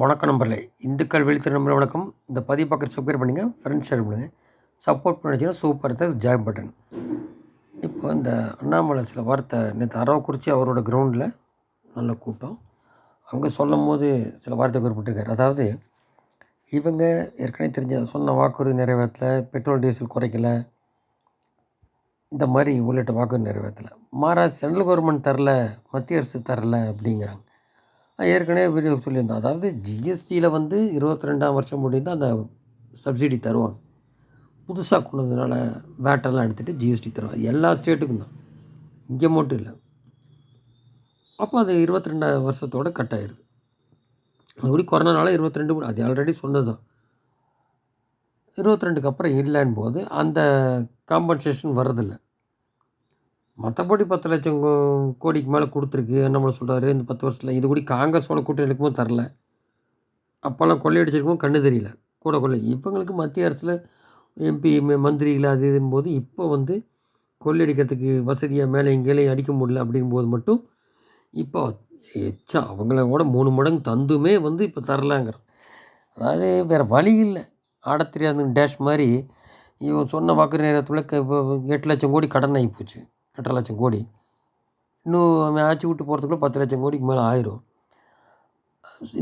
வணக்கம் நம்பர்லே இந்துக்கள் வெளித்திற நம்பர் வணக்கம். இந்த பதிவு பார்க்குற சப்ஸ்கிரைப் பண்ணுங்கள் ஃப்ரெண்ட்ஸ் ஷேர் பண்ணுங்கள் சப்போர்ட் பண்ணிச்சிங்கன்னா சூப்பர் தான் ஜாயின் பட்டன் இப்போ இந்த அண்ணாமலை சில வார்த்தை நேற்று அரவக்குறிச்சி அவரோட கிரவுண்டில் நல்ல கூட்டம். அங்கே சொல்லும் போது சில வார்த்தை குறிப்பிட்டிருக்கார். அதாவது இவங்க ஏற்கனவே தெரிஞ்ச சொன்ன வாக்குறுதி நிறைவேற்றலை பெட்ரோல் டீசல் குறைக்கல. இந்த மாதிரி உள்ளிட்ட வாக்குறுதி நிறைவேற்றலை. மாறா சென்ட்ரல் கவர்மெண்ட் தரல மத்திய அரசு தரல அப்படிங்கிறாங்க. ஏற்கனவே வீடியோ சொல்லியிருந்தோம் அதாவது ஜிஎஸ்டியில் வந்து இருபத்தி ரெண்டாம் வருஷம் முடிந்து அந்த சப்சிடி தருவாங்க. புதுசாக கொண்டதுனால வேட்டெல்லாம் எடுத்துகிட்டு ஜிஎஸ்டி தருவாங்க. எல்லா ஸ்டேட்டுக்கும் தான். இங்கே மட்டும் இல்லை. அப்போ அது இருபத்தி ரெண்டாம் வருஷத்தோடு கட் ஆயிடுது அதுபடி கொரோனானால இருபத்தி ரெண்டு அது ஆல்ரெடி சொன்னது தான் இருபத்தி ரெண்டுக்கு அப்புறம் இல்லைன்னு போது அந்த காம்பன்சேஷன் வரதில்லை மற்றபடி பத்து லட்சம் கோடிக்கு மேலே கொடுத்துருக்கு. நம்மளை சொல்கிறாரு இந்த பத்து வருஷத்தில் இது கூட காங்கிரஸோட கூட்டணி இருக்கும்போது தரல. அப்போல்லாம் கொள்ளையடிச்சிருக்கும் கண்ணு தெரியல. கூட கொள்ளை. இப்போங்களுக்கு மத்திய அரசில் எம்பி மந்திரிகள் அது இதுன்னு போது இப்போ வந்து கொள்ளையடிக்கிறதுக்கு வசதியாக மேலே எங்கேயும் அடிக்க முடியல அப்படின் போது மட்டும் இப்போ எச்சா அவங்களோட மூணு மடங்கு தந்துமே வந்து இப்போ தரலாங்கிற அதாவது வேறு வழி இல்லை. ஆட தெரியாத டேஷ் மாதிரி இவன் சொன்ன வாக்கு நேரத்தில் இப்போ எட்டு லட்சம் கோடி கடன் ஆகி போச்சு. எட்டரை லட்சம் கோடி. இன்னும் அவன் ஆட்சி விட்டு போகிறதுக்குள்ளே பத்து லட்சம் கோடிக்கு மேலே ஆயிரும்.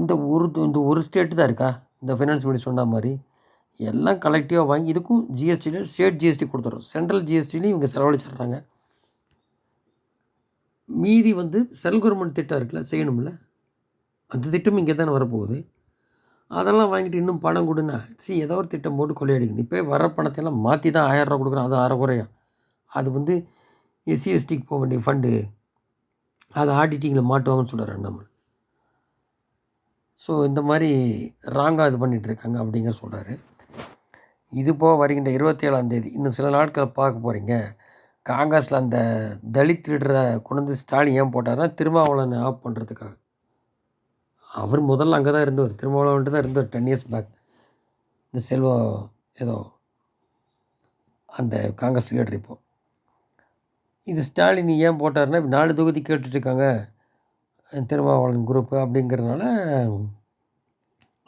இந்த ஒரு இந்த ஒரு ஸ்டேட்டு தான் இருக்கா? இந்த ஃபைனான்ஸ் மினிஸ்டர் சொன்ன மாதிரி எல்லாம் கலெக்டிவாக வாங்கி இதுக்கும் ஜிஎஸ்டியில் ஸ்டேட் ஜிஎஸ்டி கொடுத்துட்றோம். சென்ட்ரல் ஜிஎஸ்டிலையும் இவங்க செலவழிச்சிடுறாங்க. மீதி வந்து செல் கவர்மெண்ட் திட்டம் இருக்குல்ல செய்யணும்ல? அந்த திட்டம் இங்கே தானே வரப்போகுது. அதெல்லாம் வாங்கிட்டு இன்னும் பணம் கொடுனா சி ஏதோ ஒரு திட்டம் போட்டு கொள்ளையடிக்கணும் இப்போ வர பணத்தையெல்லாம் மாற்றி தான் ஆயிரரூவா கொடுக்குறோம் அது அரை குறையா அது வந்து எஸ்சி எஸ்டிக்கு போக வேண்டிய ஃபண்டு அதை ஆடிட்டிங்கில் மாட்டுவாங்கன்னு சொல்கிறார் அண்ணாமலை. ஸோ இந்த மாதிரி ராங்காக இது பண்ணிகிட்ருக்காங்க அப்படிங்கிற சொல்கிறாரு இது போக வருகின்ற இருபத்தி ஏழாந்தேதி இன்னும் சில நாட்களை பார்க்க போகிறீங்க காங்கிரஸில் அந்த தலித் லீடரை கொண்டு வந்து ஸ்டாலின் ஏன் போட்டார்னா திருமாவளவனை ஆஃப் பண்ணுறதுக்காக அவர் முதல்ல அங்கே தான் இருந்தவர் திருமாவளவன்ட்டு தான் இருந்தவர் டென் இயர்ஸ் பேக் இந்த செல்வம் ஏதோ அந்த காங்கிரஸ் லீடர் இப்போது இது ஸ்டாலின் ஏன் போட்டார்னா நாலு தொகுதி கேட்டுட்ருக்காங்க திருமாவளவன் குரூப்பு அப்படிங்கிறதுனால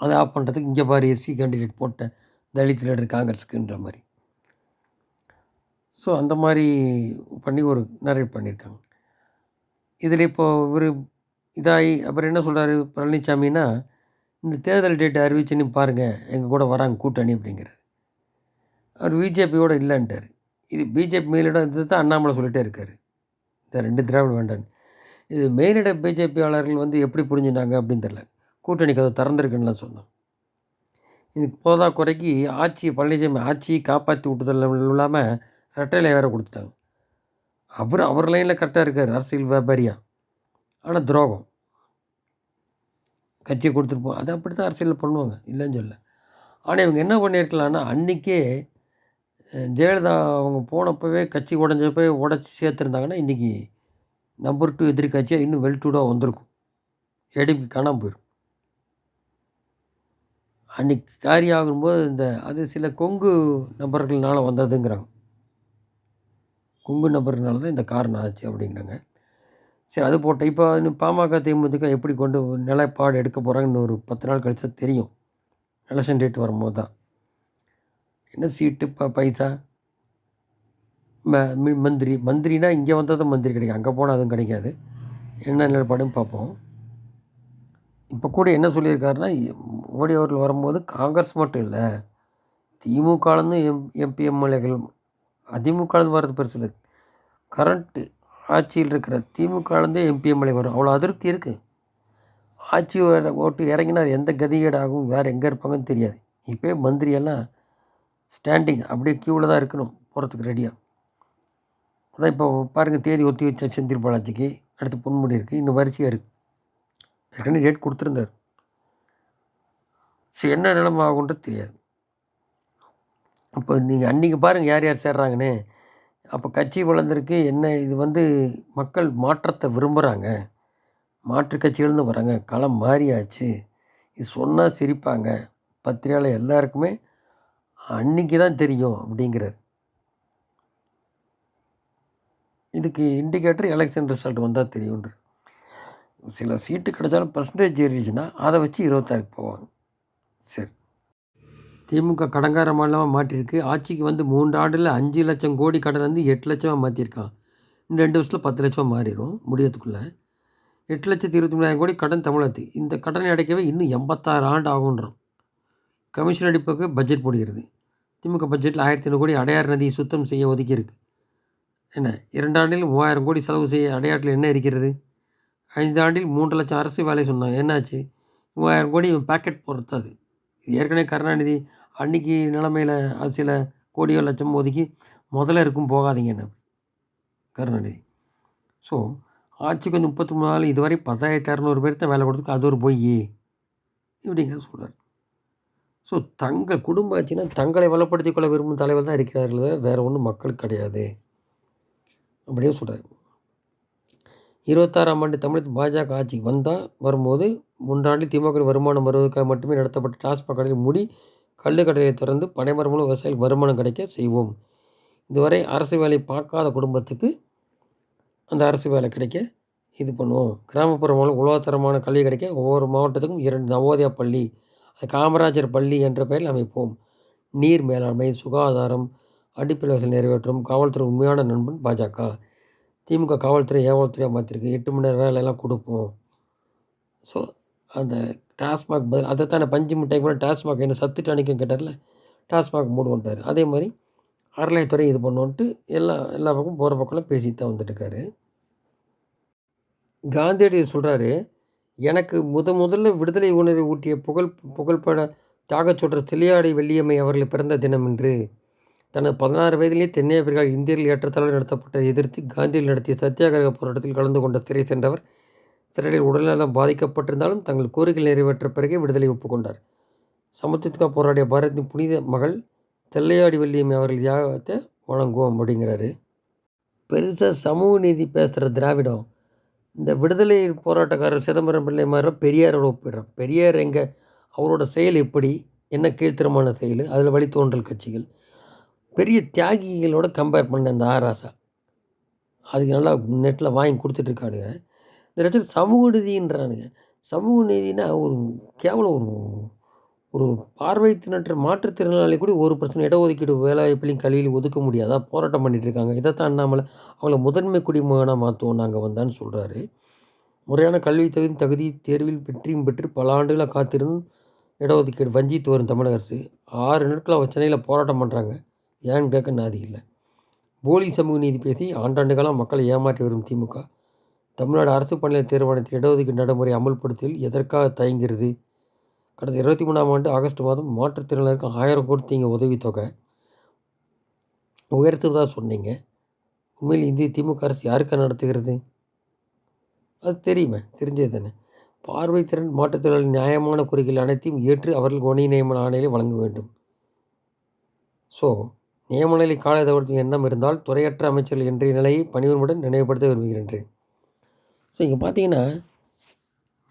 அதை ஆஃப் பண்ணுறதுக்கு இங்கே பாரு எஸ்சி கேண்டிடேட் போட்ட தலித் லீடர் காங்கிரஸுக்குன்ற மாதிரி. ஸோ அந்த மாதிரி பண்ணி ஒரு நிறைய பண்ணியிருக்காங்க இதில் இப்போது இவர் இதாகி அப்புறம் என்ன சொல்கிறாரு பழனிசாமின்னா இந்த தேர்தல் டேட்டை அறிவிச்சுன்னு பாருங்கள் எங்கள் கூட வராங்க கூட்டணி அப்படிங்கிறார். அவர் பிஜேபியோடு இல்லைன்ட்டார். இது பிஜேபி மேலிடம் இது தான் அண்ணாமலை சொல்லிகிட்டே இருக்கார். இந்த ரெண்டு திராவிட வேண்டான்னு. இது மேலிட பிஜேபியாளர்கள் வந்து எப்படி புரிஞ்சுட்டாங்க அப்படின்னு தெரில கூட்டணிக்கு கதை திறந்துருக்குன்னுலாம் சொன்னோம். இது போதா குறைக்கு ஆட்சி பழனிசாமி ஆட்சியை காப்பாற்றி விட்டுதல் இல்லாமல் ரெட்டையில் வேறு கொடுத்துட்டாங்க. அவர் அவர் லைனில் கரெக்டாக இருக்கார் அரசியல் வியாபாரியாக ஆனால் துரோகம். கட்சியை கொடுத்துருப்போம் அது அப்படி தான் அரசியலில் பண்ணுவாங்க இல்லைன்னு சொல்ல ஆனால் இவங்க என்ன பண்ணியிருக்கலாம்னா அன்றைக்கே ஜெயலலிதா அவங்க போனப்போவே கட்சி உடஞ்சப்பவே உடச்சி சேர்த்துருந்தாங்கன்னா இன்றைக்கி நம்பர் டூ எதிர்கட்சியாக இன்னும் வெல்டூடாக வந்திருக்கும். ஏடிபி காணாமல் போயிடும் அன்றைக்கி காரியம் ஆகும்போது இந்த அது சில கொங்கு நபர்கள்னால வந்ததுங்கிறாங்க. கொங்கு நபர்னால தான் இந்த காரணம் ஆச்சு அப்படிங்கிறாங்க. சரி அது போட்ட இப்போ இன்னும் பாமக தேமுதிக எப்படி கொண்டு நிலைப்பாடு எடுக்க போகிறாங்கன்னு ஒரு பத்து நாள் கழிச்சா தெரியும். எலெக்ஷன் டேட் வரும்போது தான். என்ன சீட்டு? ப பைசா? ம மந்திரி. மந்திரினா இங்கே வந்தால் தான் மந்திரி கிடைக்கும். அங்கே போனால் அதுவும் கிடைக்காது. என்ன நிலைப்பாடுன்னு பார்ப்போம். இப்போ கூட என்ன சொல்லியிருக்காருன்னா மோடி அவர்கள் வரும்போது காங்கிரஸ் மட்டும் இல்லை திமுகலேருந்து எம் எம்பி எம்எல்ஏகள் அதிமுகலேருந்து வர்றது பெருசு இல்லை. கரண்ட்டு ஆட்சியில் இருக்கிற திமுகலேருந்தே எம்பி எம்எல்ஏ வரும். அவ்வளோ அதிருப்தி இருக்குது ஆட்சி ஓட்டு இறங்கினா அது எந்த கதிகேடாகும் வேறு எங்கே இருப்பாங்கன்னு தெரியாது. இப்போ மந்திரியெல்லாம் ஸ்டாண்டிங் அப்படியே க்யூவில் தான் இருக்கணும் போகிறதுக்கு ரெடியாக அதான் இப்போ பாருங்கள் தேதி ஒத்தி வச்ச செந்தில் பாலாஜிக்கு அடுத்து பொன்முடி இருக்குது இன்னும் வரிசையாக இருக்குது ஏற்கனவே டேட் கொடுத்துருந்தார். சரி என்ன நிலைமை ஆகுன்றது தெரியாது. இப்போ நீங்கள் அன்றைக்கி பாருங்கள் யார் யார் சேர்றாங்கன்னு. அப்போ கட்சி வளர்ந்துருக்கு என்ன இது வந்து மக்கள் மாற்றத்தை விரும்புகிறாங்க மாற்று கட்சிகள்னு வராங்க களம் மாறியாச்சு. இது சொன்னால் சிரிப்பாங்க. பத்திரிகையாளர் எல்லாருக்குமே அன்னைக்கு தான் தெரியும் அப்படிங்கிறார். இதுக்கு இண்டிகேட்டர் எலெக்ஷன் ரிசல்ட் வந்தால் தெரியுன்ற சில சீட்டு கிடைச்சாலும் பர்சன்டேஜ் ஏறிடுச்சுன்னா அதை வச்சு இருபத்தாறுக்கு போவாங்க. சரி. திமுக கடங்கார மாநிலமாக மாற்றிருக்கு ஆட்சிக்கு வந்து மூன்று ஆண்டில் அஞ்சு லட்சம் கோடி கடன் வந்து எட்டு லட்சமாக மாற்றிருக்கான் இன்னும் ரெண்டு வருஷத்தில் பத்து லட்சமாக மாறிடும் முடியறதுக்குள்ளே. எட்டு லட்சத்தி இருபத்தி மூணாயிரம் கோடி கடன் தமிழகத்துக்கு. இந்த கடனை அடைக்கவே இன்னும் எண்பத்தாறு ஆண்டு ஆகுன்றோம் கமிஷன் அடிப்புக்கு பட்ஜெட் போடுகிறது. திமுக பட்ஜெட்டில் ஆயிரத்தி ஐநூறு கோடி அடையார் நதியை சுத்தம் செய்ய ஒதுக்கியிருக்கு என்ன இரண்டாண்டில் மூவாயிரம் கோடி செலவு செய்ய அடையாற்றில் என்ன இருக்கிறது? ஐந்து ஆண்டில் மூன்று லட்சம் அரசு வேலை சொன்னாங்க. என்னாச்சு? மூவாயிரம் கோடி பேக்கெட் பொறுத்தாது அது. இது ஏற்கனவே கருணாநிதி அன்னைக்கு நிலமையில் அது சில கோடியோ லட்சம் ஒதுக்கி முதல்ல இருக்கும் போகாதீங்க என்ன கருணாநிதி. ஸோ ஆட்சிக்கு வந்து முப்பத்தி மூணு நாள் இதுவரை பத்தாயிரத்தி அறநூறு பேர் தான் வேலை கொடுத்துருக்கு. அது ஒரு பொய் இப்படிங்க சொல்கிறார் ஸோ தங்கள் குடும்ப ஆச்சுன்னா தங்களை வளப்படுத்திக் கொள்ள விரும்பும் தலைவர் தான் இருக்கிறார்கள் வேறு ஒன்றும் மக்களுக்கு கிடையாது. அப்படியே சொல்கிறார் இருபத்தாறாம் ஆண்டு தமிழகத்தில் பாஜக ஆட்சிக்கு வந்தால் வரும்போது மூன்றாண்டில் திமுக வருமானம் வருவதற்காக மட்டுமே நடத்தப்பட்ட டாஸ்மாக் கடையில் மூடி கள்ளுக்கடையை திறந்து பனைமரம் மூலம் விவசாயிகள் வருமானம் கிடைக்க செய்வோம். இதுவரை அரசு வேலை பார்க்காத குடும்பத்துக்கு அந்த அரசு வேலை கிடைக்க இது பண்ணுவோம். கிராமப்புற மூலம் உலகத்தரமான கல்வி கிடைக்க ஒவ்வொரு மாவட்டத்துக்கும் இரண்டு நவோதயா பள்ளி. காமராஜர் பள்ளி என்ற பெயரில் அமைப்போம். நீர் மேலாண்மை சுகாதாரம் அடிப்படை வசதி நிறைவேற்றும் காவல்துறை உண்மையான நண்பன் பாஜக. திமுக காவல்துறை ஏவல்துறையாக மாற்றிருக்கு எட்டு மணி நேரம் வேலையெல்லாம் கொடுப்போம். ஸோ அந்த டாஸ்மாக் பதில் அதைத்தானே பஞ்சு மிட்டாய்க்கு கூட டாஸ்மாக் என்ன சத்து டானிக்கும் கேட்டார்ல? டாஸ்மாக் மூடுவோன்ட்டார் அதே மாதிரி அறநிலையத்துறை இது பண்ணுவோன்ட்டு எல்லா எல்லா பக்கம் போகிற பக்கம்லாம் பேசிட்டு தான் வந்துட்டுருக்காரு. காந்தியடிகள் சொல்கிறாரு எனக்கு முத முதல்ல விடுதலை உணர்வை ஊட்டிய புகழ் புகழ்பட தியாகச் சொல்கிற தெளியாடி வெள்ளியம்மை அவர்கள் பிறந்த தினம் என்று தனது பதினாறு வயதிலேயே தென்னாப்பிரிக்காவில் இந்தியர்கள் ஏற்றத்தாழ்வு நடத்தப்பட்ட எதிர்த்து காந்தியில் நடத்திய சத்தியாகிரக போராட்டத்தில் கலந்து கொண்ட சிறை சென்றவர். சிறையில் உடல்நலம் பாதிக்கப்பட்டிருந்தாலும் தங்கள் கோரிக்கை நிறைவேற்ற பிறகே விடுதலை ஒப்புக்கொண்டார். சமத்துவத்துக்காக போராடிய பாரதியின் புனித மகள் தெல்லையாடி வெள்ளியம்மை அவர்கள் தியாகத்தை வணங்குவோம் அப்படிங்கிறாரு. பெருசாக சமூக நீதி பேசுகிற திராவிடம் இந்த விடுதலை போராட்டக்காரர் சிதம்பரம் பிள்ளை மாதிரி பெரியாரோட ஒப்பிடுறோம். பெரியார் எங்கே அவரோட செயல் எப்படி? என்ன கீழ்த்தரமான செயல்? அதில் வழித்தோன்றல் கட்சிகள். பெரிய தியாகிகளோட கம்பேர் பண்ண இந்த ஆராசா அதுக்கு நல்லா நெட்டில் வாங்கி கொடுத்துட்ருக்கானுங்க. இந்த இடத்துல சமூக நீதின்றானுங்க. சமூக நீதினா ஒரு கேவலம் ஒரு ஒரு பார்வை பார்வைத்தினற்ற மாற்றுத்திறனாளி கூட ஒரு பிரச்சனை இடஒதுக்கீடு வேலைவாய்ப்புலையும் கல்வியில் ஒதுக்க முடியாதா? போராட்டம் பண்ணிகிட்டு இருக்காங்க. இதைத்தான் அண்ணாமலை அவங்கள முதன்மை குடிமகனாக மாற்றுவோம் நாங்கள் வந்தான்னு சொல்கிறாரு முறையான கல்வி தகுதி தகுதி தேர்வில் வெற்றியும் பெற்று பல ஆண்டுகளாக காத்திருந்து இடஒதுக்கீடு வஞ்சித்து வரும் தமிழக அரசு. ஆறு நாட்களாக சென்னையில் போராட்டம் பண்ணுறாங்க ஏன்னு கேட்க நாதி இல்லை. போலி சமூக நீதி பேசி ஆண்டாண்டு காலம் மக்களை ஏமாற்றி வரும் திமுக. தமிழ்நாடு அரசு பணியாளர் தேர்வாணையத்தில் இடஒதுக்கீடு நடைமுறை அமல்படுத்தல் எதற்காக தயங்கிறது கடந்த இருபத்தி மூணாம் ஆண்டு ஆகஸ்ட் மாதம் மாற்றுத்திறனாளருக்கு ஆயிரம் கொடுத்தீங்க உதவித்தொகை. உயர்த்துவதாக சொன்னீங்க. உண்மையில் இந்திய திமுக அரசு யாருக்கா நடத்துகிறது? அது தெரியுமே தெரிஞ்சது தானே. பார்வைத்திறன் மாற்றுத்திறனாளி நியாயமான கோரிக்கைகள் அனைத்தையும் ஏற்று அவர்கள் ஒனி நியமன ஆணையை வழங்க வேண்டும். ஸோ நியமனநிலை கால தவிர்த்து எண்ணம் இருந்தால் துறையற்ற அமைச்சர்கள் இன்றைய நிலையை பணிவுடன் நினைவுபடுத்த விரும்புகின்றேன். ஸோ இங்கே பார்த்தீங்கன்னா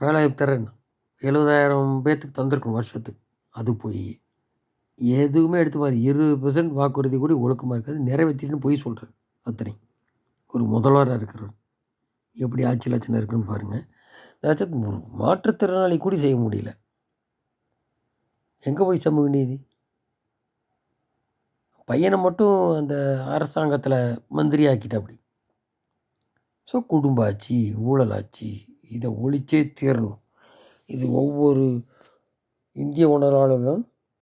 வேலைவாய்ப்பு திறன் எழுபதாயிரம் பேர்த்துக்கு தந்திருக்கணும் வருஷத்துக்கு. அது போய் எதுவுமே எடுத்து பாரு இருபது பர்சன்ட் வாக்குறுதி கூட ஒழுக்கமாக இருக்காது. நிறைவேற்றிட்டுன்னு போய் சொல்கிறார் அத்தனை. ஒரு முதல்வராக இருக்கிறவர். எப்படி ஆட்சி லட்சணம் இருக்குன்னு பாருங்கள் ஏதாச்சும் ஒரு மாற்றுத்திறனாளி கூட செய்ய முடியல. எங்கே போய் சமூக நீதி? பையனை மட்டும் அந்த அரசாங்கத்தில் மந்திரி ஆக்கிட்ட ஸோ குடும்ப ஆட்சி ஊழல் ஆட்சி இதை ஒழிச்சே தீரணும். இது ஒவ்வொரு இந்திய உணர்வாளர்களும்